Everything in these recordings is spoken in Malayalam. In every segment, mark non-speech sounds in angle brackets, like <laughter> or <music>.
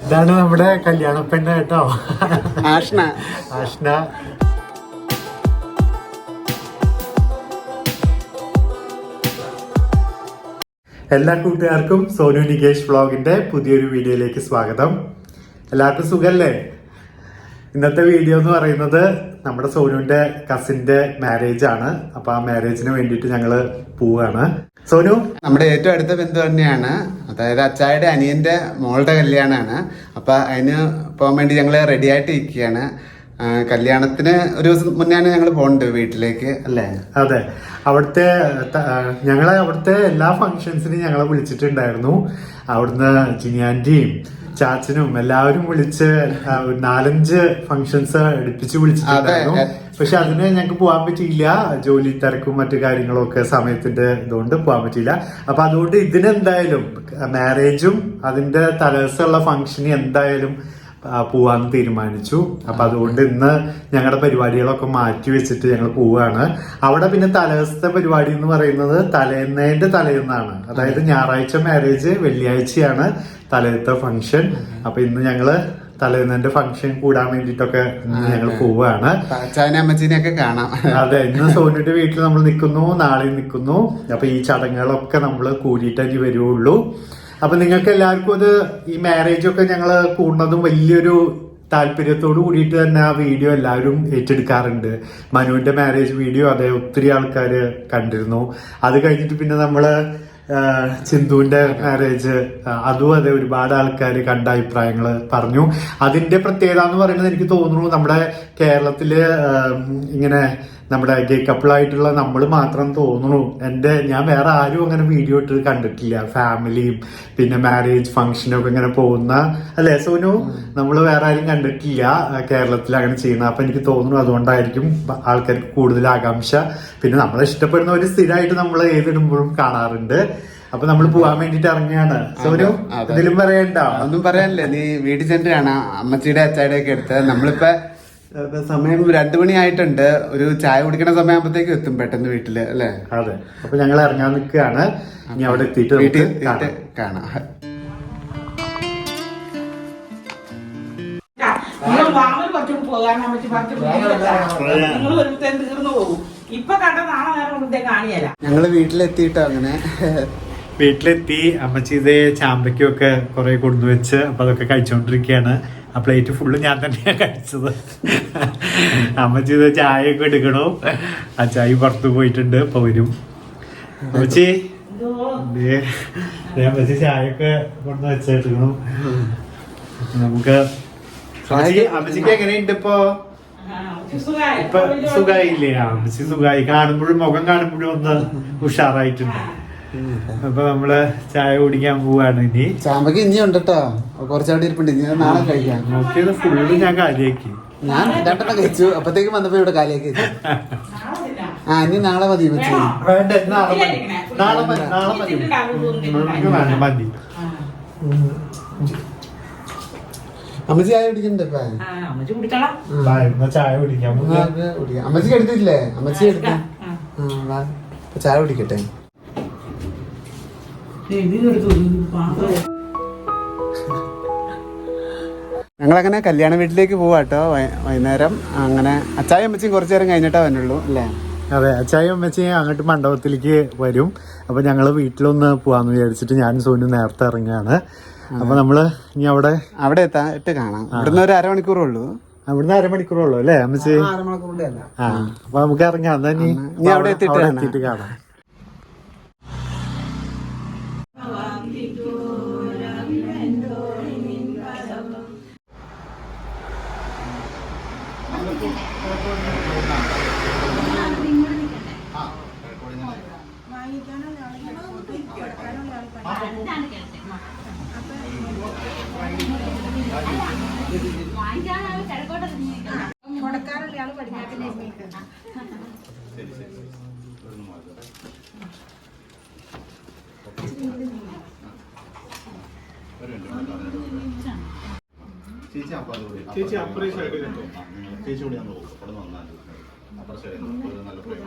ഇതാണ് നമ്മുടെ കല്യാണ പെണ്ണ് കേട്ടോ. ആഷ്ന. ആഷ്ന. എല്ലാ കൂട്ടുകാർക്കും സോനു നികേഷ് വ്ളോഗിന്റെ പുതിയൊരു വീഡിയോയിലേക്ക് സ്വാഗതം. എല്ലാവർക്കും സുഖല്ലേ? ഇന്നത്തെ വീഡിയോ എന്ന് പറയുന്നത് നമ്മുടെ സോനുവിന്റെ കസിന്റെ മാരേജ് ആണ്. അപ്പൊ ആ മാരേജിന് വേണ്ടിയിട്ട് ഞങ്ങൾ പോവാണ്. സോനു? നമ്മുടെ ഏറ്റവും അടുത്ത ബന്ധു തന്നെയാണ്. അതായത് അച്ചായുടെ അനിയന്റെ മോളുടെ കല്യാണമാണ്. അപ്പൊ അതിന് പോകാൻ വേണ്ടി ഞങ്ങൾ റെഡി ആയിട്ട് ഇരിക്കുകയാണ് കല്യാണത്തിന് ഒരു ദിവസം മുന്നെയാണ് ഞങ്ങൾ പോകുന്നുണ്ട് വീട്ടിലേക്ക് അല്ലേ? അതെ. അവിടുത്തെ ഞങ്ങളെ അവിടുത്തെ എല്ലാ ഫങ്ഷൻസിനും ഞങ്ങളെ വിളിച്ചിട്ടുണ്ടായിരുന്നു. അവിടുന്ന് ചിനിയാന്റിയും ചാച്ചനും എല്ലാവരും വിളിച്ച് നാലഞ്ച് ഫങ്ഷൻസ് എടുപ്പിച്ച് വിളിച്ചിട്ടുണ്ടായിരുന്നു. പക്ഷെ അതിന് ഞങ്ങൾക്ക് പോകാൻ പറ്റിയില്ല. ജോലി തിരക്കും മറ്റു കാര്യങ്ങളൊക്കെ സമയത്തിന്റെ ഇതുകൊണ്ട് പോകാൻ പറ്റിയില്ല. അപ്പൊ അതുകൊണ്ട് ഇതിനെന്തായാലും മാരേജും അതിന്റെ തലേഴ്സുള്ള ഫങ്ഷന് എന്തായാലും പോവാന്ന് തീരുമാനിച്ചു. അപ്പൊ അതുകൊണ്ട് ഇന്ന് ഞങ്ങളുടെ പരിപാടികളൊക്കെ മാറ്റി വെച്ചിട്ട് ഞങ്ങൾ പോവാണ്. അവിടെ പിന്നെ തലേദിവസത്തെ പരിപാടി എന്ന് പറയുന്നത് തലേന്നേന്റെ തലേന്നാണ്. അതായത് ഞായറാഴ്ച മാരേജ് വെള്ളിയാഴ്ചയാണ് തലേത്തെ ഫംഗ്ഷൻ അപ്പൊ ഇന്ന് ഞങ്ങൾ തലേന്നേന്റെ ഫംഗ്ഷൻ കൂടാൻ വേണ്ടിട്ടൊക്കെ ഞങ്ങൾ പോവാണ്. അമ്മച്ചിനെയൊക്കെ കാണാം. അതെ ഇന്ന് സോനിയുടെ വീട്ടിൽ നമ്മൾ നിൽക്കുന്നു നാളെ നിൽക്കുന്നു അപ്പൊ ഈ ചടങ്ങുകളൊക്കെ നമ്മൾ കൂടിയിട്ടേ ഇനി വരുവുള്ളൂ അപ്പൊ നിങ്ങൾക്ക് എല്ലാവർക്കും അത് ഈ മാരേജ് ഒക്കെ ഞങ്ങൾ കൂടുന്നതും വലിയൊരു താല്പര്യത്തോട് കൂടിയിട്ട് തന്നെ ആ വീഡിയോ എല്ലാവരും ഏറ്റെടുക്കാറുണ്ട്. മനുവിന്റെ മാരേജ് വീഡിയോ അതെ ഒത്തിരി ആൾക്കാർ കണ്ടിരുന്നു. അത് കഴിഞ്ഞിട്ട് പിന്നെ നമ്മൾ സിന്ധുവിന്റെ മാരേജ് അതും അതെ ഒരുപാട് ആൾക്കാർ കണ്ട അഭിപ്രായങ്ങൾ പറഞ്ഞു. അതിന്റെ പ്രത്യേകത എന്ന് പറയുന്നത് എനിക്ക് തോന്നുന്നു നമ്മുടെ കേരളത്തിൽ ആ, ഇങ്ങനെ നമ്മുടെ ഗേ കപ്പിളായിട്ടുള്ള നമ്മൾ മാത്രം തോന്നുന്നു എന്റെ ഞാൻ വേറെ ആരും അങ്ങനെ വീഡിയോ ഇട്ട് കണ്ടിട്ടില്ല. ഫാമിലിയും പിന്നെ മാരേജ് ഫംഗ്ഷനും ഒക്കെ ഇങ്ങനെ പോകുന്ന അല്ലേ സോനു? നമ്മൾ വേറെ ആരും കണ്ടിട്ടില്ല കേരളത്തിൽ അങ്ങനെ ചെയ്യുന്ന. അപ്പം എനിക്ക് തോന്നുന്നു അതുകൊണ്ടായിരിക്കും ആൾക്കാർക്ക് കൂടുതൽ ആകാംക്ഷ. പിന്നെ നമ്മളെ ഇഷ്ടപ്പെടുന്ന ഒരു സ്ഥിരമായിട്ട് നമ്മൾ ഏതിടുമ്പോഴും കാണാറുണ്ട്. അപ്പൊ നമ്മൾ പോവാൻ വേണ്ടിട്ട് ഇറങ്ങിയാണ് സോനു. എന്തെങ്കിലും പറയണ്ട? ഒന്നും പറയാനില്ല. നീ വീട്ടിൽ ചെന്നിട്ടാണ് അമ്മച്ചിയുടെ അച്ചായുടെ ഒക്കെ എടുത്ത് നമ്മളിപ്പോ സമയം രണ്ടു മണിയായിട്ടുണ്ട് ഒരു ചായ കുടിക്കണ സമയമാകുമ്പോഴത്തേക്കും എത്തും പെട്ടെന്ന് വീട്ടിൽ അല്ലേ? അതെ. അപ്പൊ ഞങ്ങൾ ഇറങ്ങാൻ നിൽക്കുകയാണ്. ഇനി അവിടെ എത്തിയിട്ട് വീട്ടിൽ നമുക്ക് കാണാം. ഞങ്ങൾ വീട്ടിലെത്തിയിട്ടോ അങ്ങനെ? വീട്ടിലെത്തി. അമ്മച്ചി ചാമ്പയ്ക്കും ചാമ്പയ്ക്കൊക്കെ കുറെ കൊണ്ടുവച്ച് അപ്പൊ അതൊക്കെ കഴിച്ചുകൊണ്ടിരിക്കുകയാണ് ആ പ്ലേറ്റ് ഫുള്ള് ഞാൻ തന്നെയാണ് കഴിച്ചത്. അമ്മച്ചി ഇത് ചായ ഒക്കെ എടുക്കണു. ആ ചായ പുറത്ത് പോയിട്ടുണ്ട്. അപ്പൊ വരും. അമ്മച്ചി അമ്മച്ചി ചായയൊക്കെ കൊണ്ടു വെച്ചെടുക്കണു നമുക്ക് അമ്മച്ചി അമ്മച്ചിക്ക് എങ്ങനെയുണ്ട് ഇപ്പൊ? ഇപ്പൊ സുഖായില്ലേ? അമ്മച്ചി സുഖായി. കാണുമ്പോഴും മുഖം കാണുമ്പോഴും ഒന്ന് ഉഷാറായിട്ടുണ്ട്. അപ്പൊ നമ്മൾ ചായ കുടിക്കാൻ പോവാണ് ഇനി. ചാമ്പക്ക് ഇനി ഉണ്ട് കേട്ടോ കുറച്ചവിടെ ഇരിപ്പുണ്ട്. ഇനി നാളെ കഴിക്കാം. നോക്കിയത് ഫുള്ള് ഞാൻ കാലിയാക്കി. ഞാൻ രണ്ടെണ്ണം കഴിച്ചു. അപ്പത്തേക്കും വന്നപ്പോ ഇവിടെ കാലിയാക്കി ആ ഇനി നാളെ മതി വെച്ചു വേണ്ട നാളെ മതി. നാളെ മതി വേണ്ട അമ്മച്ചി ചായ കുടിക്കണ്ടേ ചായ കുടിക്കാം. അമ്മച്ചി എടുത്തിട്ടില്ലേ? അമ്മച്ചി എടുക്കാം ആ, ചായ കുടിക്കട്ടെ? ഞങ്ങളങ്ങനെ കല്യാണ വീട്ടിലേക്ക് പോവാട്ടോ വൈകുന്നേരം അങ്ങനെ അച്ചായ അമ്മച്ചിയും കുറച്ചു നേരം കഴിഞ്ഞിട്ടാ വന്നുള്ളൂ അല്ലേ? അതെ അച്ചായും അമ്മച്ചിയും അങ്ങോട്ട് മണ്ഡപത്തിലേക്ക് വരും. അപ്പൊ ഞങ്ങൾ വീട്ടിലൊന്ന് പോവാന്ന് വിചാരിച്ചിട്ട് ഞാൻ സോനു നേരത്തെ ഇറങ്ങുകയാണ്. അപ്പൊ നമ്മൾ ഇനി അവിടെ അവിടെ എത്തായിട്ട് കാണാം. ഇവിടുന്ന് ഒരു അരമണിക്കൂറേ ഉള്ളൂ. അവിടുന്ന് അരമണിക്കൂറുള്ളൂ അല്ലേ അമ്മച്ചി? ആ അപ്പൊ നമുക്ക് ഇറങ്ങാം. എന്നാ ഇനി അവിടെ എത്തിയിട്ട് കാണാം. ചേച്ചി അപ്പുറം കൂടി ചേച്ചി അപ്പുറം side ൽ ഉണ്ടോ? ചേച്ചി കൂടി ഞാൻ നോക്കും. അവിടെ വന്നാൽ അപ്പുറം സൈഡിൽ നല്ല ഫ്രെയിം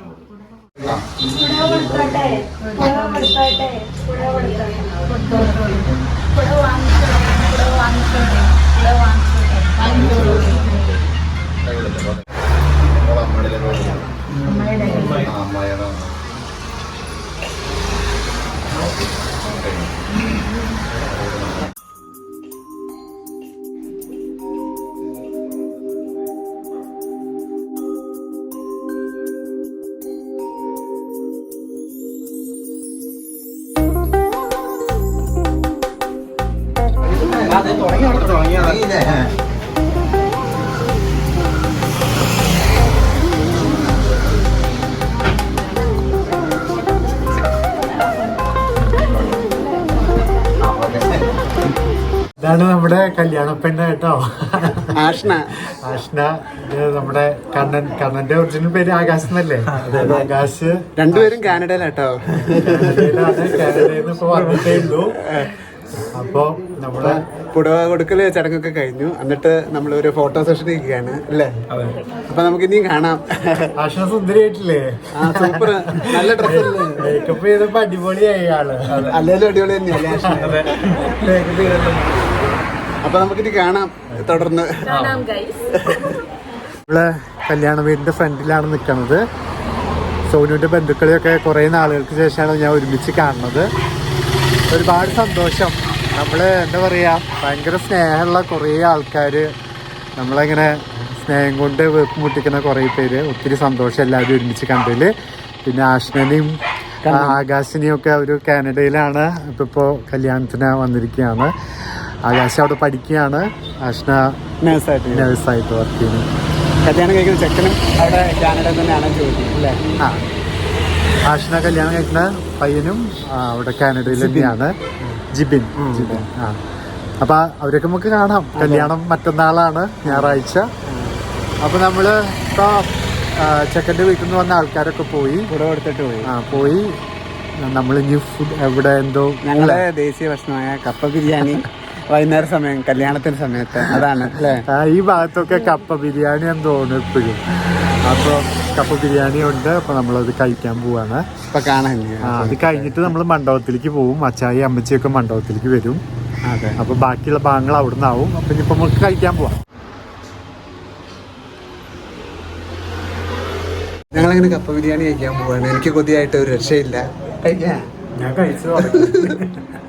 അമ്മയുടെ പുടവ കൊടുത്തോട്ടെ പുടവ കൊടുത്തോട്ടെ ഇതാണ് നമ്മുടെ കല്യാണ പെണ്ണ് കേട്ടോ. ആഷ്ന. ആഷ്ന. നമ്മുടെ കണ്ണൻ കണ്ണന്റെ ഒറിജിനൽ പേര് ആകാശ് എന്നല്ലേ? ആകാശ്. രണ്ടുപേരും കാനഡയിലാട്ടോ കാനഡയിൽ നിന്ന് ഇപ്പൊ വന്നിട്ടേ ഉള്ളൂ. അപ്പൊ നമ്മൾ പുടവ കൊടുക്കൽ ചടങ്ങൊക്കെ കഴിഞ്ഞു. എന്നിട്ട് നമ്മൾ ഒരു ഫോട്ടോ സെഷൻ ഇരിക്കുകയാണ് അല്ലേ? അപ്പൊ നമുക്ക് ഇനിയും കാണാം. ഭക്ഷണ സുന്ദരിയായിട്ടില്ലേ? സൂപ്പർ. നല്ല ഡ്രസ്സ് മേക്കപ്പ് ചെയ്തപ്പോ അടിപൊളിയായി ആൾ. അല്ലെങ്കിലും അടിപൊളി തന്നെയല്ലേ ആഷ്ന? അപ്പൊ നമുക്കിത് കാണാം തുടർന്ന്. നമ്മൾ കല്യാണ വീടിന്റെ ഫ്രണ്ടിലാണ് നിൽക്കുന്നത് സോനുവിന്റെ ബന്ധുക്കളെയൊക്കെ കുറെ നാളുകൾക്ക് ശേഷമാണ് ഞാൻ ഒരുമിച്ച് കാണുന്നത്. ഒരുപാട് സന്തോഷം. നമ്മൾ എന്താ പറയാ ഭയങ്കര സ്നേഹമുള്ള കുറേ ആൾക്കാര് നമ്മളങ്ങനെ സ്നേഹം കൊണ്ട് വെപ്പ് മുട്ടിക്കുന്ന കുറേ പേര് ഒത്തിരി സന്തോഷം എല്ലാവരും ഒരുമിച്ച് കണ്ടതിൽ. പിന്നെ ആഷ്നനെയും ആകാശിനെയും ഒക്കെ ഒരു കാനഡയിലാണ്. ഇപ്പൊ ഇപ്പോ കല്യാണത്തിന് വന്നിരിക്കുകയാണ്. ആകാശ് അവിടെ പഠിക്കുകയാണ്. ആഷ്ന നഴ്സായിട്ട് നഴ്സായിട്ട് വർക്ക് ചെയ്യുന്നു. കല്യാണം കഴിക്കുന്ന ചെക്കനും അവിടെ കാനഡയിൽ തന്നെയാണ് ജോലി അല്ലേ? ആ. ആഷ്ന കല്യാണം കഴിക്കുന്ന പയ്യനും അവിടെ കാനഡയിൽ തന്നെയാണ്. ജിബിൻ ജിബിൻ ആ. അപ്പൊ അവരൊക്കെ നമുക്ക് കാണാം. കല്യാണം മറ്റന്നാളാണ് ഞായറാഴ്ച. അപ്പൊ നമ്മൾ ഇപ്പൊ ചെക്കന്റെ വീട്ടിൽ നിന്ന് വന്ന ആൾക്കാരൊക്കെ പോയി. എടുത്തിട്ട് കൊടുത്തിട്ട് പോയി. ആ പോയി. നമ്മൾ ഇനി ഫുഡ് എവിടെ എന്തോ ഞങ്ങളെ ദേശീയ ഭക്ഷണമായ കപ്പ ബിരിയാണി. <laughs> വൈകുന്നേര സമയം കല്യാണത്തിന്റെ സമയത്ത്. അതാണ് അല്ലേ? ഈ ഭാഗത്തൊക്കെ കപ്പ ബിരിയാണി എന്ന് തോന്നുന്നു എപ്പോഴും. അപ്പൊ കപ്പ ബിരിയാണി ഉണ്ട് അപ്പൊ നമ്മളത് കഴിക്കാൻ പോവാണ്. ഇപ്പൊ കാണാൻ അത് കഴിഞ്ഞിട്ട് നമ്മൾ മണ്ഡപത്തിലേക്ക് പോകും അച്ചായി അമ്മച്ചിയൊക്കെ മണ്ഡപത്തിലേക്ക് വരും. അതെ. അപ്പൊ ബാക്കിയുള്ള ഭാഗങ്ങൾ അവിടെ നിന്നാവും അപ്പൊ ഇനിയിപ്പോ നമുക്ക് കഴിക്കാൻ പോവാം. ഞങ്ങളങ്ങനെ കപ്പ ബിരിയാണി കഴിക്കാൻ പോവാണ്. എനിക്ക് കൊതിയായിട്ട് ഒരു രക്ഷയില്ല. ഞാൻ കഴിച്ചു. <laughs>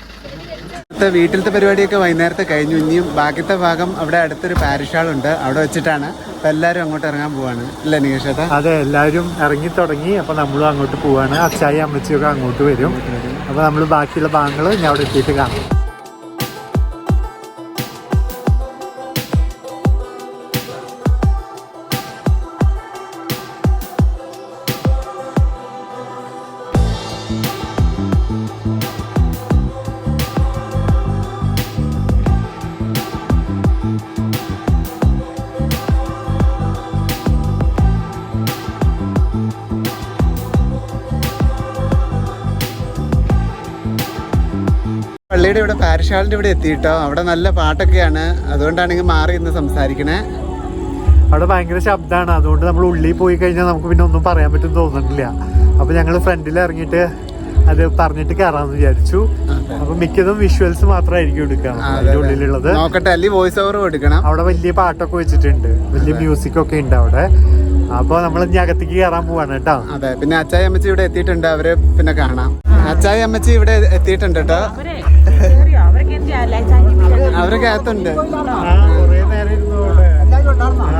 വീട്ടിലത്തെ പരിപാടിയൊക്കെ വൈകുന്നേരത്തെ കഴിഞ്ഞു. ഇനിയും ബാക്കിത്തെ ഭാഗം അവിടെ അടുത്തൊരു പാരിഷ് ഹാളുണ്ട് അവിടെ വെച്ചിട്ടാണ് അപ്പൊ എല്ലാരും അങ്ങോട്ട് ഇറങ്ങാൻ പോവാണ്. അല്ലേ നികേഷേട്ടാ? അതെ എല്ലാവരും ഇറങ്ങി തുടങ്ങി. അപ്പൊ നമ്മളും അങ്ങോട്ട് പോവാണ്. അച്ചായി അമ്മച്ചിയൊക്കെ അങ്ങോട്ട് വരും. അപ്പൊ നമ്മൾ ബാക്കിയുള്ള ഭാഗങ്ങൾ ഞാൻ അവിടെ എത്തിയിട്ട് കാണാം. പള്ളിയുടെ ഇവിടെ പാരിഷാളിന്റെ ഇവിടെ എത്തിയിട്ടോ. അവിടെ നല്ല പാട്ടൊക്കെയാണ്. അതുകൊണ്ടാണെങ്കിൽ ഇങ്ങ് മാറി ഇന്ന് സംസാരിക്കണേ. അവിടെ ഭയങ്കര ശബ്ദമാണ് അതുകൊണ്ട് നമ്മൾ ഉള്ളിൽ പോയി കഴിഞ്ഞാൽ നമുക്ക് പിന്നെ ഒന്നും പറയാൻ പറ്റും തോന്നുന്നില്ല. അപ്പോൾ ഞങ്ങൾ ഫ്രണ്ടിൽ ഇറങ്ങിയിട്ട് അത് പറഞ്ഞിട്ട് കയറാമെന്ന് വിചാരിച്ചു. അപ്പൊ മിക്കതും വിഷ്വൽസ് മാത്രമായിരിക്കും എടുക്കുക. അതിന്റെ ഉള്ളിലുള്ളത്. നോക്കട്ടെ അല്ലെങ്കിൽ വോയിസ് ഓവർ എടുക്കണം അവിടെ വലിയ പാട്ടൊക്കെ വെച്ചിട്ടുണ്ട്. വലിയ മ്യൂസിക് ഒക്കെ ഉണ്ട് അവിടെ. അപ്പൊ നമ്മൾ ഇനി അകത്തേക്ക് കയറാൻ പോവാണ് കേട്ടോ. അതെ പിന്നെ അച്ചായി അമ്മച്ചി ഇവിടെ എത്തിയിട്ടുണ്ട്. അവർ പിന്നെ കാണാം. അച്ചായി അമ്മച്ചി ഇവിടെ എത്തിയിട്ടുണ്ട് കേട്ടോ. അവരൊക്കെ അകത്തുണ്ട്.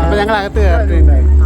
അപ്പൊ ഞങ്ങൾ അകത്ത് കയറിയിട്ടുണ്ട്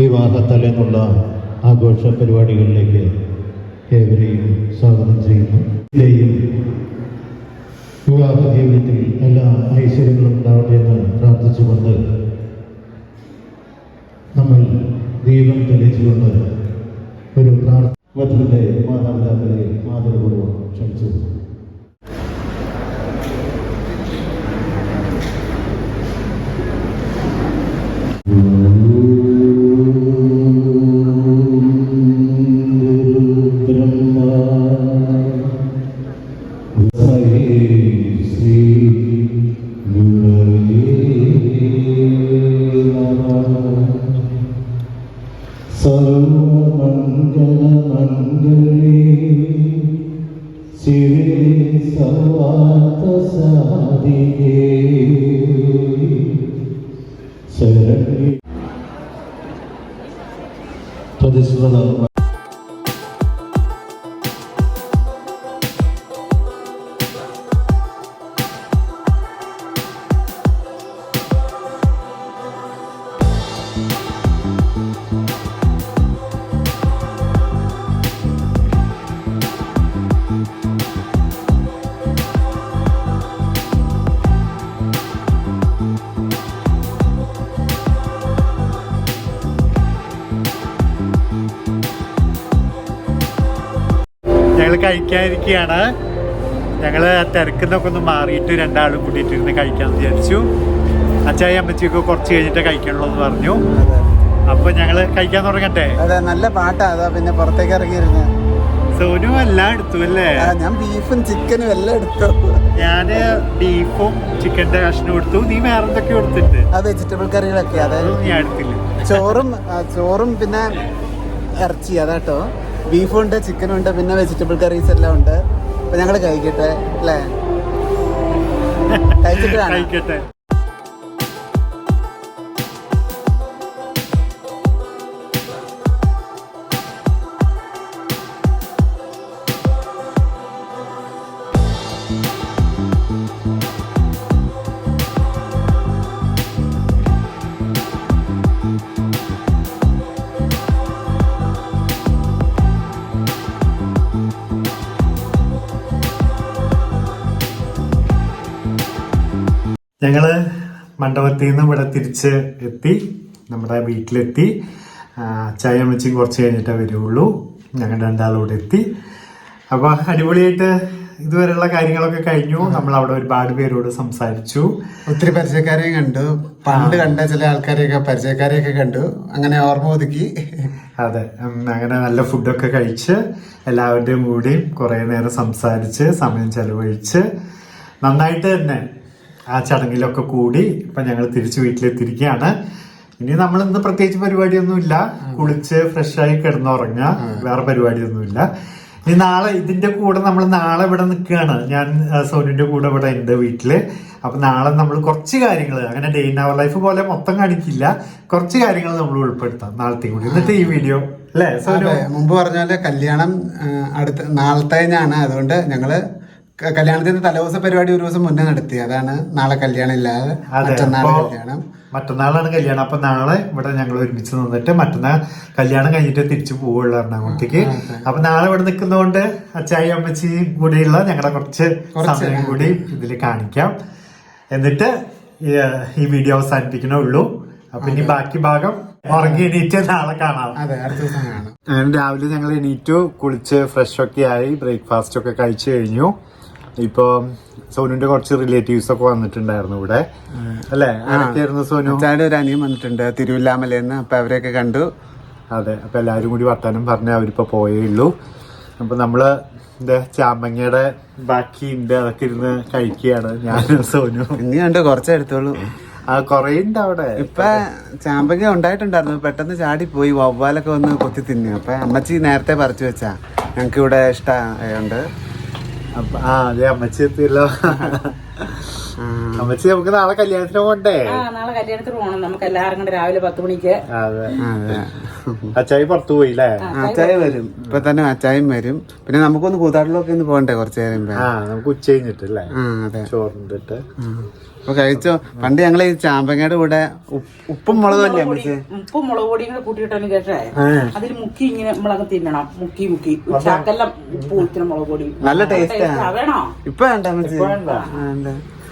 വിവാഹ തലേന്നുള്ള ആഘോഷ പരിപാടികളിലേക്ക് ഏവരെയും സ്വാഗതം ചെയ്യുന്നു. ഇതേയും വിവാഹ ജീവിതത്തിൽ എല്ലാ ഐശ്വര്യങ്ങളും ഉണ്ടാവട്ടെ എന്ന് പ്രാർത്ഥിച്ചുകൊണ്ട് നമ്മൾ ദീപം തെളിച്ചുകൊണ്ട് ഒരു പ്രാർത്ഥന വധുവിന്റെ മാതാപിതാക്കളെ മാതൃപൂർവം ക്ഷണിച്ചു. പ്രതിശ്രുത ഞങ്ങൾ കഴിക്കാതിരിക്കുകയാണ് ഞങ്ങൾ തിരക്കുന്നൊക്കെ ഒന്ന് മാറിയിട്ട് രണ്ടാളും കൂട്ടിയിട്ട് ഇരുന്ന് കഴിക്കാമെന്ന് വിചാരിച്ചു. അച്ചായി അമ്മച്ചിയൊക്കെ കുറച്ച് കഴിഞ്ഞിട്ട് കഴിക്കണല്ലോ എന്ന് പറഞ്ഞു അപ്പൊ ഞങ്ങൾ കഴിക്കാൻ തുടങ്ങട്ടെ? അതെ നല്ല പാട്ടാ. അതാ പിന്നെ പുറത്തേക്ക് ഇറങ്ങിയിരുന്നു. സോനു എല്ലാം എടുത്തു അല്ലേ? ഞാൻ ബീഫും ചിക്കനും എല്ലാം എടുത്തു. ഞാൻ ബീഫും ചിക്കന്റെ കഷ്ണം എടുത്തു. നീ വേറെ എന്തൊക്കെ എടുത്തിട്ട് അത് വെജിറ്റബിൾ കറികളൊക്കെ. അതായത് ഞാൻ എടുത്തില്ല. ചോറും ചോറും പിന്നെ ഇറച്ചി. അതാട്ടോ. ബീഫും ചിക്കനുണ്ട് പിന്നെ വെജിറ്റബിൾ കറീസ് എല്ലാം ഉണ്ട്. അപ്പൊ ഞങ്ങൾ കഴിക്കട്ടെ അല്ലേ? <laughs> കഴിച്ചിട്ട് കഴിക്കട്ടെ. ഞങ്ങൾ മണ്ഡപത്തിൽ നിന്ന് ഇവിടെ തിരിച്ച് എത്തി നമ്മുടെ വീട്ടിലെത്തി. ചായ അമ്മച്ചും കുറച്ച് കഴിഞ്ഞിട്ടേ വരുള്ളൂ ഞങ്ങൾ രണ്ടാളൂടെ എത്തി. അപ്പോൾ അടിപൊളിയായിട്ട് ഇതുവരെയുള്ള കാര്യങ്ങളൊക്കെ കഴിഞ്ഞു. നമ്മൾ അവിടെ ഒരുപാട് പേരോട് സംസാരിച്ചു. ഒത്തിരി പരിചയക്കാരെയും കണ്ടു. പണ്ട് കണ്ട ചില ആൾക്കാരെയൊക്കെ പരിചയക്കാരെയൊക്കെ കണ്ടു. അങ്ങനെ ഓർമ്മ ഒതുക്കി. അതെ. അങ്ങനെ നല്ല ഫുഡൊക്കെ കഴിച്ച് എല്ലാവരുടെയും കൂടി കുറേ നേരം സംസാരിച്ച് സമയം ചെലവഴിച്ച് നന്നായിട്ട് തന്നെ ആ ചടങ്ങിലൊക്കെ കൂടി ഇപ്പൊ ഞങ്ങൾ തിരിച്ച് വീട്ടിലെത്തിയിരിക്കുകയാണ്. ഇനി നമ്മൾ ഇന്ന് പ്രത്യേകിച്ച് പരിപാടിയൊന്നുമില്ല. കുളിച്ച് ഫ്രഷ് ആയി കിടന്നുറങ്ങുക. വേറെ പരിപാടിയൊന്നുമില്ല. ഇനി നാളെ ഇതിന്റെ കൂടെ നമ്മൾ നാളെ ഇവിടെ നിൽക്കുകയാണ്. ഞാൻ സോനുവിന്റെ കൂടെ ഇവിടെ ഉണ്ട് വീട്ടിൽ. അപ്പൊ നാളെ നമ്മൾ കുറച്ച് കാര്യങ്ങൾ അങ്ങനെ ഡേ ഇൻ അവർ ലൈഫ് പോലെ മൊത്തം കാണിക്കില്ല. കുറച്ച് കാര്യങ്ങൾ നമ്മൾ ഉൾപ്പെടുത്താം നാളത്തെ കൂടി. എന്നിട്ട് ഈ വീഡിയോ അല്ലേ സോനു? മുമ്പ് പറഞ്ഞ പോലെ കല്യാണം അടുത്ത നാളത്തെ കഴിഞ്ഞാണ് അതുകൊണ്ട് ഞങ്ങൾ കല്യാണത്തിന്റെ തലേദിവസ പരിപാടി ഒരു ദിവസം മുന്നേ നടത്തി. അതാണ് നാളെ കല്യാണം ഇല്ലാതെ മറ്റന്നാൾ കല്യാണം. മറ്റന്നാളാണ് കല്യാണം. അപ്പൊ നാളെ ഇവിടെ ഞങ്ങൾ ഒരുമിച്ച് നിന്നിട്ട് മറ്റന്നാൾ കല്യാണം കഴിഞ്ഞിട്ട് തിരിച്ചു പോവുള്ളൂ എറണാകുളത്തേക്ക്. അപ്പൊ നാളെ ഇവിടെ നിൽക്കുന്നതുകൊണ്ട് അച്ചായി അമ്മച്ചി കൂടിയുള്ള ഞങ്ങളുടെ കുറച്ച് സമയം കൂടി ഇതിൽ കാണിക്കാം. എന്നിട്ട് ഈ, വീഡിയോ അവസാനിപ്പിക്കണേ ഉള്ളൂ. അപ്പൊ ഇനി ബാക്കി ഭാഗം ഉറങ്ങി എണീറ്റ് നാളെ കാണാം. അങ്ങനെ രാവിലെ ഞങ്ങൾ എണീറ്റു കുളിച്ച് ഫ്രഷ് ഒക്കെ ആയി ബ്രേക്ക്ഫാസ്റ്റ് ഒക്കെ കഴിച്ചു കഴിഞ്ഞു. ഇപ്പൊ സോനുവിന്റെ കുറച്ച് റിലേറ്റീവ്സ് ഒക്കെ വന്നിട്ടുണ്ടായിരുന്നു ഇവിടെ. അല്ലേ? ആരൊക്കെയായിരുന്നു സോനു? ഒരു അനിയും വന്നിട്ടുണ്ട് തിരുവില്ലാമലെന്ന് അപ്പൊ അവരെയൊക്കെ കണ്ടു. അതെ അപ്പൊ എല്ലാവരും കൂടി വർത്താനം പറഞ്ഞ് അവരിപ്പോ പോയേ ഉള്ളൂ. അപ്പൊ നമ്മൾ എന്താ ചാമ്പങ്ങയുടെ ബാക്കി ഉണ്ട് അതൊക്കെ ഇരുന്ന് കഴിക്കുകയാണ് ഞാനും സോനു. ഇനി കണ്ട് കുറച്ചേ എടുത്തോളൂ. ആ കൊറേ ഉണ്ട് അവിടെ. ഇപ്പൊ ചാമ്പങ്ങ ഉണ്ടായിട്ടുണ്ടായിരുന്നു. പെട്ടെന്ന് ചാടി പോയി വവ്വാലൊക്കെ വന്ന് കൊത്തി തിന്നു. അപ്പൊ അമ്മച്ചി നേരത്തെ പറിച്ചു വെച്ചാ. ഞങ്ങക്ക് ഇവിടെ ഇഷ്ടമുണ്ട് ആ അതെ അമ്മച്ചി എത്തിയല്ലോ. അമ്മച്ചി നമുക്ക് നാളെ കല്യാണത്തിന് പോണ്ടേ? ആ നാളെ കല്യാണത്തിന് പോകണം നമുക്ക് എല്ലാവരും കൂടെ രാവിലെ പത്ത് മണിക്ക്. അതെ. അതെ. അച്ചായി പുറത്തു പോയില്ലേ? അച്ചായി വരും. ഇപ്പൊ തന്നെ അച്ചായും വരും. പിന്നെ നമുക്കൊന്ന് കൂത്താട്ടിലൊക്കെ ഒന്ന് പോകണ്ടേ കുറച്ച് നേരം ആ നമുക്ക് ഉച്ച കഴിഞ്ഞിട്ടല്ലേ ചോറിണ്ടിട്ട്. അപ്പൊ കഴിച്ചോ? പണ്ട് ഞങ്ങൾ ഈ ചാമ്പങ്ങയുടെ കൂടെ ഉപ്പ്- മുളകും അല്ലേ അമ്മച്ചി? ഉപ്പും മുളക് പൊടിയും കൂടെ കൂട്ടിയിട്ടാണ് കേട്ടേ. അതിൽ മുക്കി ഇങ്ങനെ മുളക് തിന്നണം മുക്കി മുക്കി. ചാക്കെല്ലാം ഉപ്പ് കുത്തിന മുളക് പൊടി നല്ല വേണോ? ഇപ്പൊ വേണ്ട അമ്മച്ചി.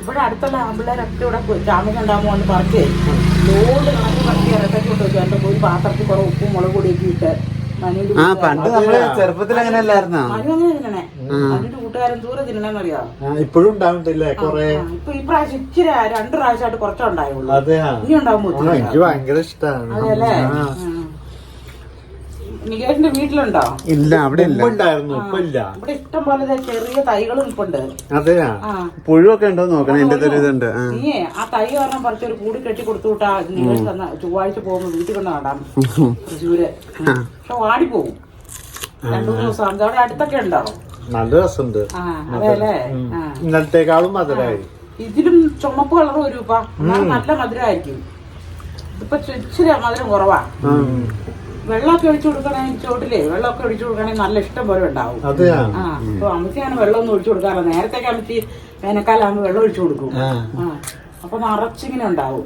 ഇവിടെ അടുത്തുള്ള ആമ്പിള്ളേരൊക്കെ ഇവിടെ ചാമ്പങ്ങ ഉണ്ടാകുമ്പോൾ പറിച്ച് ലോഡ് കണക്ക് പറിച്ച് ഇറക്കി കൊണ്ട് വെച്ചു എന്റെ ഒരു പാത്രത്തിൽ കുറെ ഉപ്പും മുളക് പൊടിയൊക്കെ ഇട്ട് ആ പണ്ട് നമ്മൾ ചെറുപ്പത്തിൽ അങ്ങനെ അല്ലായിരുന്നോ കൂട്ടുകാരൻ ദൂരെ തിന്നണെന്നറിയാം? ഇപ്പോഴും ഉണ്ടാവുന്നില്ലേ കൊറേ? ഇപ്പൊ ഈ പ്രാവശ്യം ഇച്ചിരി രണ്ട് പ്രാവശ്യമായിട്ട് കുറച്ചുണ്ടായുള്ളൂ അതെ ഇനി എനിക്ക് ഭയങ്കര ഇഷ്ടമാണ് നികേഷിന്റെ വീട്ടിലുണ്ടോ? ഇല്ല അവിടെ ഉണ്ടായിരുന്നു ഇപ്പൊ ഇല്ല ഇവിടെ ഇഷ്ടം പോലെ ചെറിയ തൈകളും ഇപ്പുണ്ട്. അതെയാ? ആ. പുഴുവൊക്കെ ഉണ്ടോ നോക്കണം എന്റെ ഒരു ഇതുണ്ട് ആ. നീ ആ തൈ കാരണം പറിച്ച് ഒരു കൂടി കെട്ടി കൊടുത്തു വിട്ടാ നികേഷ് തന്ന ചൊവ്വാഴ്ച പോകുമ്പോ വീട്ടിൽ കൊണ്ട് നടാം. തൃശ്ശൂര്. പക്ഷെ വാടിപ്പോവും. രണ്ടു മൂന്ന് ദിവസം. അവിടെ അടുത്തൊക്കെ ഉണ്ടോ? നല്ല രസമുണ്ട്. ഇന്നലത്തേക്കാളും മധുരായി. ഇതിലും ചുമപ്പ് കളർ വരും ഇപ്പൊ എന്നാലും നല്ല മധുരമായിരിക്കും ഇതിപ്പോ ഇച്ചിരി മധുരം കുറവാ. വെള്ളമൊക്കെ ഒഴിച്ചു കൊടുക്കണേ ചോട്ടിലേ വെള്ളമൊക്കെ ഒഴിച്ചു കൊടുക്കണേ നല്ല ഇഷ്ടം പോലെ ഉണ്ടാവും. ആ അപ്പൊ അമ്മച്ചിയാണ് വെള്ളം ഒന്നും ഒഴിച്ചു കൊടുക്കാറ് നേരത്തെ അമ്മച്ചി വേനൽക്കാലാകുമ്പോ വെള്ളം ഒഴിച്ചു കൊടുക്കും. ആ. അപ്പൊ നിറച്ചിങ്ങനെ ഉണ്ടാവും.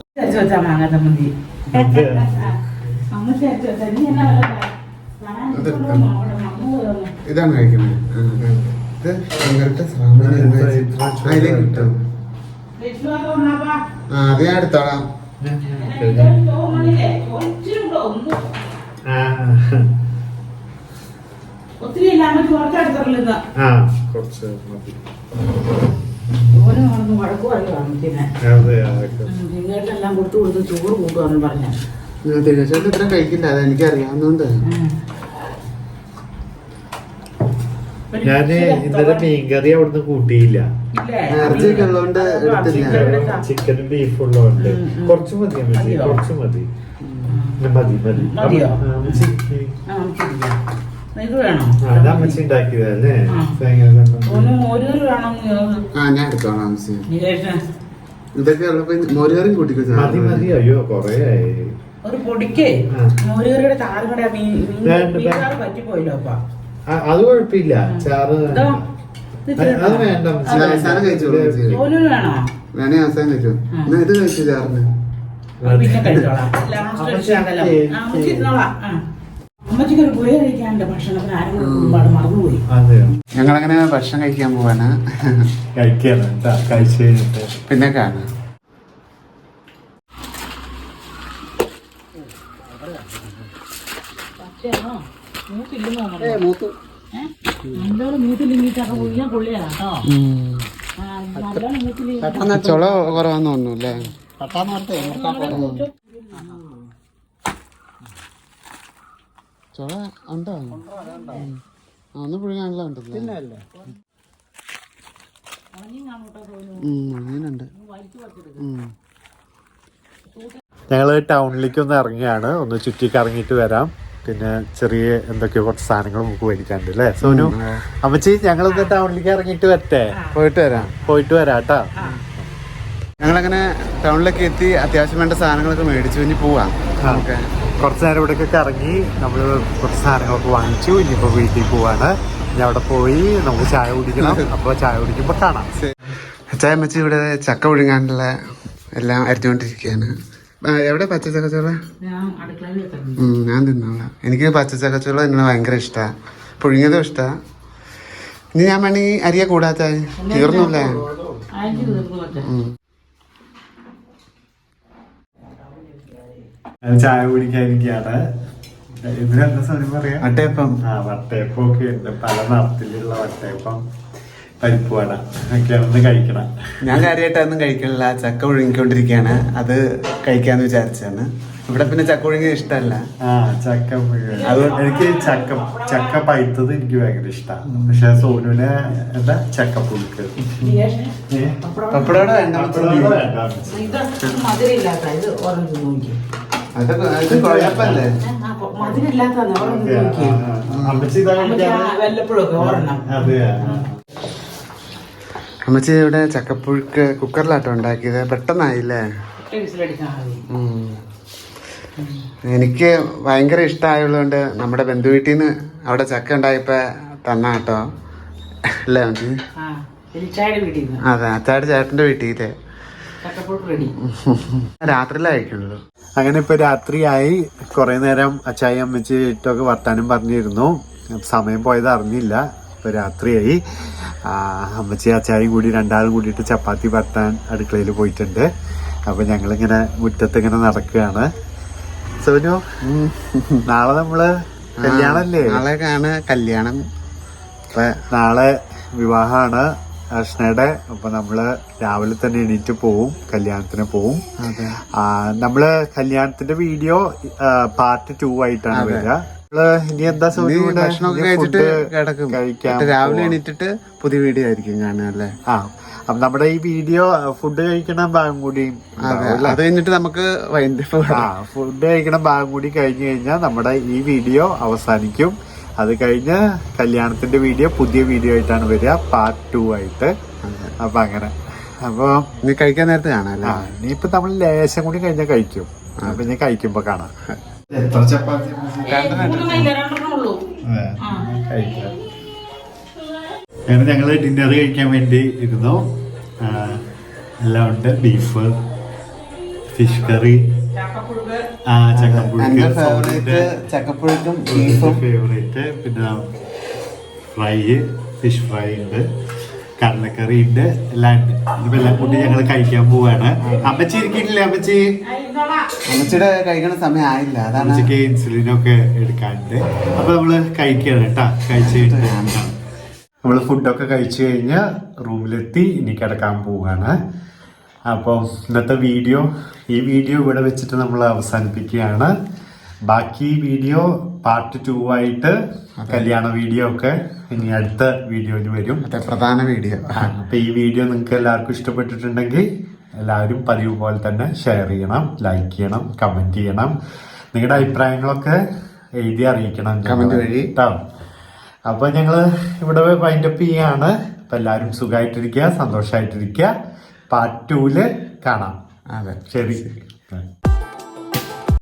മാങ്ങ ഇതാണ് കഴിക്കുന്നത്. അതേ അടുത്താണ് ഇത് കിട്ടും ആ എടുത്തോളാം. ആ ഒത്തിരി ആ കുറച്ച് മതി. വഴക്ക് നിങ്ങൾക്കെല്ലാം കൊടുത്തു കൊടുത്ത് ചോറ് കൂട്ടുവാന്ന് പറഞ്ഞ. തികച്ചോട്ട് ഇത്ര കഴിക്കില്ല അത് എനിക്ക് അറിയാവുന്നതുകൊണ്ട് ഞാൻ ഇന്നലെ മീൻകറി അവിടുന്ന് കൂട്ടിയില്ല. ഇറച്ചിയൊക്കെ ഉള്ളതുകൊണ്ട് എടുത്തില്ല. ചിക്കനും ബീഫും ഉള്ളതുകൊണ്ട് കുറച്ച് മതി? കുറച്ച് മതി. മതി മതി. മതിയോ? ആ, വേണോ? കൊഴപ്പില്ല ഉണ്ടാക്കിയതല്ലേ. ഒന്ന് വേണം ഞാൻ എടുത്തോളാം ഇതൊക്കെ ഉള്ളപ്പോ മോരുകറിയും കൂട്ടിക്കോ മതി മതി. അയ്യോ കൊറേ ഒരു പൊടിക്കേ കൂടെ പറ്റിപ്പോയില്ലോ അപ്പ. അത് കുഴപ്പമില്ല. ചാറ് അത് വേണ്ട അമ്മച്ചി. വേണോ? വേണേ അവസാനം കഴിച്ചു എന്നാ ഇത് കഴിച്ചു ചാറിന്? പിന്നെ കഴിച്ചോളാം. ലാസ്റ്റ് ആ, അമ്മച്ചി ഇരുന്നോളാം. ആ. അമ്മച്ചിക്ക് ഒരു പുളി കഴിക്കാനുണ്ട്. ഭക്ഷണത്തിന് ആരെങ്കിലും ഒരുപാട് മറന്നുപോയി. ഞങ്ങളങ്ങനെ ഭക്ഷണം കഴിക്കാൻ പോവാണ്. കഴിക്കാണ്. കഴിച്ചു കഴിഞ്ഞിട്ട്. പിന്നെ കാണാം. നല്ലോണം കുറവാന്ന് തോന്നുന്നു പൊള്ളിയാ കേട്ടോ നല്ലോണം മൂത്തിലി എന്നാ ചുള ഉണ്ടോ? ഒന്ന് പുഴുങ്ങാനുള്ള ഉണ്ടല്ലേ അങ്ങനെയുണ്ട് ഉം. ഞങ്ങൾ ടൗണിലേക്ക് ഒന്ന് ഇറങ്ങിയാണ്. ഒന്ന് ചുറ്റി കറങ്ങിയിട്ട് വരാം. പിന്നെ ചെറിയ എന്തൊക്കെയോ കുറച്ച് സാധനങ്ങൾ നമുക്ക് മേടിക്കാണ്ട് അല്ലേ? സോനു അമ്മച്ചി ഞങ്ങളൊന്ന് ടൗണിലേക്ക് ഇറങ്ങിയിട്ട് വരട്ടെ? പോയിട്ട് വരാം. പോയിട്ട് വരാട്ടാ ഞങ്ങളങ്ങനെ ടൗണിലേക്ക് എത്തി അത്യാവശ്യം വേണ്ട സാധനങ്ങളൊക്കെ മേടിച്ചു ഇനി പോവാം. നമുക്ക് കുറച്ച് നേരം ഇവിടേക്കൊക്കെ ഇറങ്ങി നമ്മൾ കുറച്ച് സാധനങ്ങളൊക്കെ വാങ്ങിച്ചു. ഇനിയിപ്പോ വീട്ടിൽ പോവാണ്. ഇനി അവിടെ പോയി നമുക്ക് ചായ കുടിക്കണം. <laughs> അപ്പോൾ ചായ കുടിക്കുമ്പോൾ കാണാം. ചായ വെച്ച് ഇവിടെ ചക്ക ഒഴുങ്ങാനുള്ള എല്ലാം അരിഞ്ഞുകൊണ്ടിരിക്കുകയാണ്. എവിടെ പച്ചച്ചക്കച്ചോള ഞാൻ അടുക്കളയിൽ വെച്ചിട്ടുണ്ട്. ഞാൻ തിന്നോളാം. എനിക്ക് പച്ചച്ചക്കച്ചോള എന്നോട് ഭയങ്കര ഇഷ്ടമാണ് പുഴുങ്ങിയതും ഇഷ്ടമാണ് ഇനി ഞാൻ വേണമെങ്കിൽ അരിയെ കൂടാത്ത തീർന്നില്ലേ? ചായ കുടിക്കാനിരിക്കാണ് ഇതിനെന്താ സാധനം പറയാ? അട്ടയപ്പം ആ വട്ടയപ്പം ഒക്കെ ഉണ്ട്. പല നിറത്തിലുള്ള വട്ടയപ്പം. പരിപ്പ് വട ഒക്കെയാണ് ഒന്ന് കഴിക്കണം. ഞാൻ കാര്യമായിട്ടൊന്നും കഴിക്കണില്ല. ചക്ക ഒഴുകിക്കൊണ്ടിരിക്കുകയാണ് അത് കഴിക്കാന്ന് വിചാരിച്ചാണ് ഇവിടെ പിന്നെ ചക്ക ഒഴുങ്ങി ഇഷ്ടമല്ല. ആ ചക്ക പുഴുങ്ങൽ. അത് എനിക്ക് ചക്ക ചക്ക പഴുത്തത് എനിക്ക് ഭയങ്കര ഇഷ്ടമാണ് പക്ഷെ സോനുവിന് എന്താ? ചക്ക പുഴുക്ക്? പപ്പടോടെ വേണ്ട. പപ്പടം വേണ്ട. ഇത് മധുരമില്ലാത്ത ഇത് ഓറഞ്ച് നോക്കി അമ്മച്ചി ഇവിടെ ചക്കപ്പുഴുക്ക് കുക്കറിലാട്ടോ ഉണ്ടാക്കിയത്. പെട്ടെന്നായില്ലേ. എനിക്ക് ഭയങ്കര ഇഷ്ടമായതുകൊണ്ട് നമ്മുടെ ബന്ധു വീട്ടിൽ നിന്ന് അവിടെ ചക്ക ഉണ്ടായപ്പോ തന്ന കേട്ടോ അല്ലേ അമ്മച്ചി? അതെ അച്ചാട് ചേട്ടന്റെ വീട്ടിൽ ചക്കപ്പുഴുക്ക് റെഡി രാത്രിയിലേ കഴിക്കുള്ളൂ അങ്ങനെ ഇപ്പൊ രാത്രിയായി. കുറെ നേരം അച്ചായി അമ്മച്ചിട്ടൊക്കെ വർത്താനം പറഞ്ഞിരുന്നു. സമയം പോയത് അറിഞ്ഞില്ല. ഇപ്പൊ രാത്രിയായി. ആ, അമ്മച്ചി അച്ചായും കൂടി രണ്ടാളും കൂടിയിട്ട് ചപ്പാത്തി പരത്താൻ അടുക്കളയിൽ പോയിട്ടുണ്ട്. അപ്പൊ ഞങ്ങളിങ്ങനെ മുറ്റത്ത് ഇങ്ങനെ നടക്കുകയാണ്. സോനു നാളെ നമ്മൾ കല്യാണല്ലേ? കാണാ കല്യാണം. നാളെ വിവാഹമാണ്. അർഷ്ണയുടെ അപ്പൊ നമ്മൾ രാവിലെ തന്നെ എണീറ്റ് പോവും കല്യാണത്തിന് പോവും. നമ്മൾ കല്യാണത്തിന്റെ വീഡിയോ പാർട്ട് ടു ആയിട്ടാണ് വരിക. ഇനി എന്താ കഴിച്ചിട്ട് രാവിലെ. എണീറ്റിട്ട് പുതിയ വീഡിയോ ആയിരിക്കും കാണുക അല്ലേ? ആ അപ്പൊ നമ്മുടെ ഈ വീഡിയോ ഫുഡ് കഴിക്കണ ഭാഗം കൂടി അതെ. കഴിഞ്ഞിട്ട് നമുക്ക് ഫുഡ് കഴിക്കണ ഭാഗം കൂടി കഴിഞ്ഞു കഴിഞ്ഞാൽ നമ്മുടെ ഈ വീഡിയോ അവസാനിക്കും. അത് കഴിഞ്ഞ് കല്യാണത്തിന്റെ വീഡിയോ പുതിയ വീഡിയോ ആയിട്ടാണ് വരിക. പാർട്ട് ടു ആയിട്ട്. അപ്പൊ അങ്ങനെ. അപ്പൊ നീ കഴിക്കാൻ നേരത്തെ കാണാം നീ ആ ഇനിയിപ്പൊ നമ്മൾ ലേശം കൂടി കഴിഞ്ഞാൽ കഴിക്കും. അപ്പൊ ഇനി കഴിക്കുമ്പോ കാണാം. എത്ര ചപ്പാത്തി. അങ്ങനെ ഞങ്ങൾ ഡിന്നർ കഴിക്കാൻ വേണ്ടി ഇരുന്നു. എല്ലാം ഉണ്ട്. ബീഫ് ഫിഷ് കറി എന്റെ ഫേവറേറ്റ് ചക്കപ്പുഴുക്കും ബീഫും ഫേവറേറ്റ് പിന്നെ ഫ്രൈ ഫിഷ് ഫ്രൈ ഉണ്ട് കടലക്കറി ഉണ്ട് എല്ലാം ഉണ്ട്. എല്ലാം കൂട്ടി ഞങ്ങൾ കഴിക്കാൻ പോവാണ്. അമ്മച്ചി ഇരിക്കില്ലേ അമ്മച്ചി. അമ്മച്ചിയുടെ കഴിക്കണ സമയം ആയില്ല അതാണ് അമ്മച്ചിക്ക് ഇൻസുലിനൊക്കെ എടുക്കാനുണ്ട്. അപ്പൊ നമ്മൾ കഴിക്കണം കേട്ടാ കഴിച്ചു കഴിഞ്ഞിട്ട് നമ്മൾ ഫുഡൊക്കെ കഴിച്ചു കഴിഞ്ഞ് റൂമിലെത്തി ഇനി കിടക്കാൻ പോവുകയാണ് അപ്പോൾ ഇന്നത്തെ വീഡിയോ ഈ വീഡിയോ ഇവിടെ വെച്ചിട്ട് നമ്മൾ അവസാനിപ്പിക്കുകയാണ്. ബാക്കി വീഡിയോ പാർട്ട് ടു ആയിട്ട് കല്യാണ വീഡിയോ ഒക്കെ ഇനി അടുത്ത വീഡിയോയിൽ വരും. അതെ പ്രധാന വീഡിയോ. അപ്പൊ ഈ വീഡിയോ നിങ്ങൾക്ക് എല്ലാവർക്കും ഇഷ്ടപ്പെട്ടിട്ടുണ്ടെങ്കിൽ എല്ലാവരും പതിവ് പോലെ തന്നെ ഷെയർ ചെയ്യണം ലൈക്ക് ചെയ്യണം കമന്റ് ചെയ്യണം. നിങ്ങളുടെ അഭിപ്രായങ്ങളൊക്കെ എഴുതി അറിയിക്കണം കമന്റ് വഴി. അപ്പൊ ഞങ്ങൾ ഇവിടെ വൈൻഡപ്പ് ചെയ്യാണ്. അപ്പൊ എല്ലാവരും സുഖമായിട്ടിരിക്കുക സന്തോഷമായിട്ടിരിക്കുക പാർട്ട് ടൂൽ കാണാം. അതെ. ശരി.